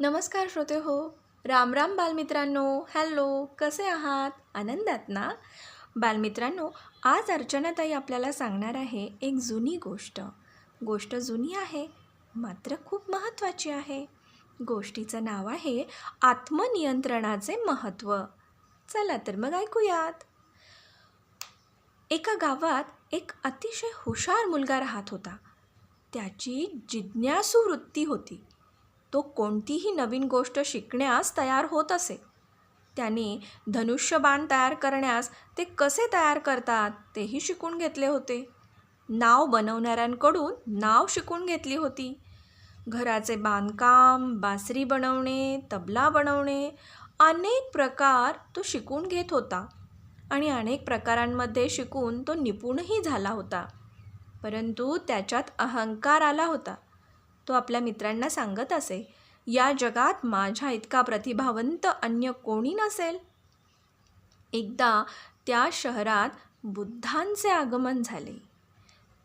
नमस्कार श्रोते हो राम राम बालमित्रांनो हॅलो कसे आहात? आनंदात ना? बालमित्रांनो आज अर्चनाताई आपल्याला सांगणार आहे एक जुनी गोष्ट. गोष्ट जुनी आहे मात्र खूप महत्त्वाची आहे. गोष्टीचं नाव आहे आत्मनियंत्रणाचे महत्त्व. चला तर मग ऐकूयात. एका गावात एक अतिशय हुशार मुलगा राहत होता. त्याची जिज्ञासू वृत्ती होती. तो कोणतीही नवीन गोष्ट शिकण्यास तयार होत असे. त्याने धनुष्यबाण तयार करण्यास ते कसे तयार करतात तेही शिकून घेतले होते. नाव बनवणाऱ्यांकडून नाव शिकून घेतली होती. घराचे बांधकाम बासरी बनवणे तबला बनवणे अनेक प्रकार तो शिकून घेत होता आणि अनेक प्रकारांमध्ये शिकून तो निपुणही झाला होता. परंतु त्याच्यात अहंकार आला होता. तो आपल्या मित्रांना सांगत असे या जगात माझ्या इतका प्रतिभावंत अन्य कोणी नसेल? एकदा त्या शहरात बुद्धांचे आगमन झाले.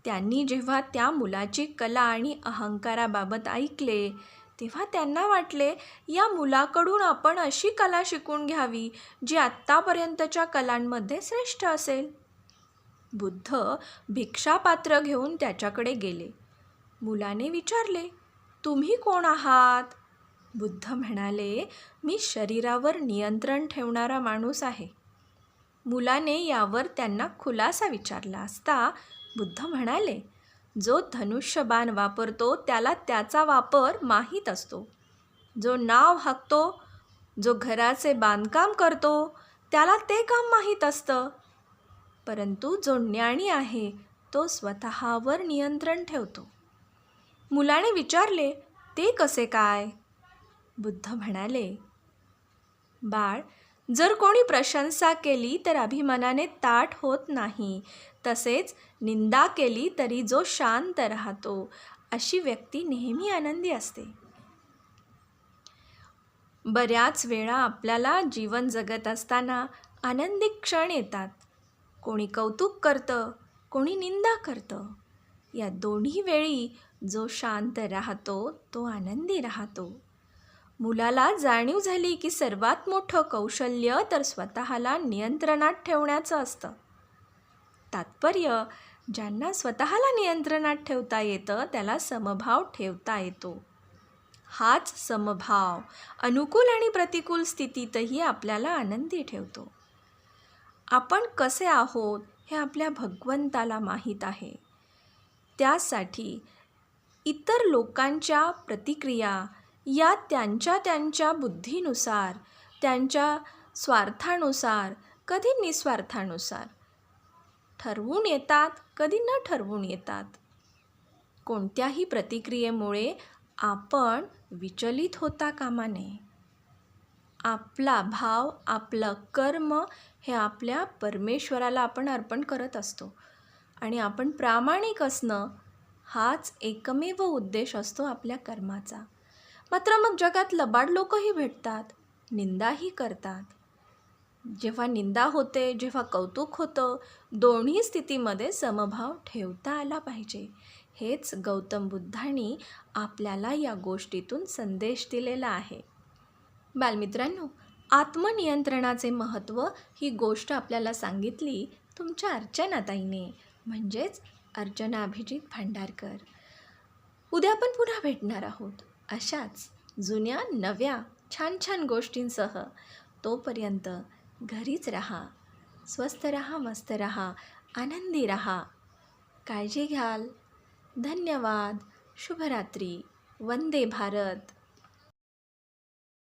त्यांनी जेव्हा त्या मुलाची कला आणि अहंकाराबाबत ऐकले तेव्हा त्यांना वाटले या मुलाकडून आपण अशी कला शिकून घ्यावी जी आत्तापर्यंतच्या कलांमध्ये श्रेष्ठ असेल. बुद्ध भिक्षापात्र घेऊन त्याच्याकडे गेले. मुलाने विचारले तुम्ही कोण आहात? बुद्ध म्हणाले मी शरीरावर नियंत्रण ठेवणारा माणूस आहे. मुलाने यावर त्यांना खुलासा विचारला असता बुद्ध म्हणाले जो धनुष्यबाण वापरतो त्याला त्याचा वापर माहीत असतो. जो नाव हाकतो जो घराचे बांधकाम करतो त्याला ते काम माहीत असतं. परंतु जो ज्ञानी आहे तो स्वतःवर नियंत्रण ठेवतो. मुलाने विचारले ते कसे काय? बुद्ध म्हणाले बाळ जर कोणी प्रशंसा केली तर अभिमानाने ताट होत नाही. तसेच निंदा केली तरी जो शांत राहतो अशी व्यक्ती नेहमी आनंदी असते. बऱ्याच वेळा आपल्याला जीवन जगत असताना आनंदी क्षण येतात. कोणी कौतुक करतं कोणी निंदा करतं. या दोन्ही वेळी जो शांत राहतो तो आनंदी राहतो. मुलाला जाणीव झाली की सर्वात मोठं कौशल्य तर स्वतःला नियंत्रणात ठेवण्याचं असतं. तात्पर्य ज्यांना स्वतःला नियंत्रणात ठेवता येतं त्याला समभाव ठेवता येतो. हाच समभाव अनुकूल आणि प्रतिकूल स्थितीतही आपल्याला आनंदी ठेवतो. आपण कसे आहोत हे आपल्या भगवंताला माहीत आहे. त्यासाठी इतर लोकांच्या प्रतिक्रिया या त्यांच्या त्यांच्या बुद्धीनुसार त्यांच्या स्वार्थानुसार कधी निस्वार्थानुसार. ठरवून येतात कधी न ठरवून येतात. कोणत्याही प्रतिक्रियेमुळे आपण विचलित होता कामा नये. आपला भाव आपलं कर्म हे आपल्या परमेश्वराला आपण अर्पण करत असतो. आणि आपण प्रामाणिक असणं हाच एकमेव उद्देश असतो आपल्या कर्माचा. मात्र मग जगात लबाड लोकही भेटतात निंदाही करतात. जेव्हा निंदा होते जेव्हा कौतुक होतं दोन्ही स्थितीमध्ये समभाव ठेवता आला पाहिजे. हेच गौतम बुद्धांनी आपल्याला या गोष्टीतून संदेश दिलेला आहे. बालमित्रांनो आत्मनियंत्रणाचे महत्त्व ही गोष्ट आपल्याला सांगितली तुमच्या अर्चनाताईने. म्हणजेच अर्चना अभिजित भांडारकर. उद्या आपण पुन्हा भेटणार आहोत. अशाच जुन्या नव्या छान छान गोष्टींसह. तोपर्यंत घरीच राहा. स्वस्त रहा मस्त रहा आनंदी रहा. काळजी घ्याल. धन्यवाद. शुभरात्री. वंदे भारत.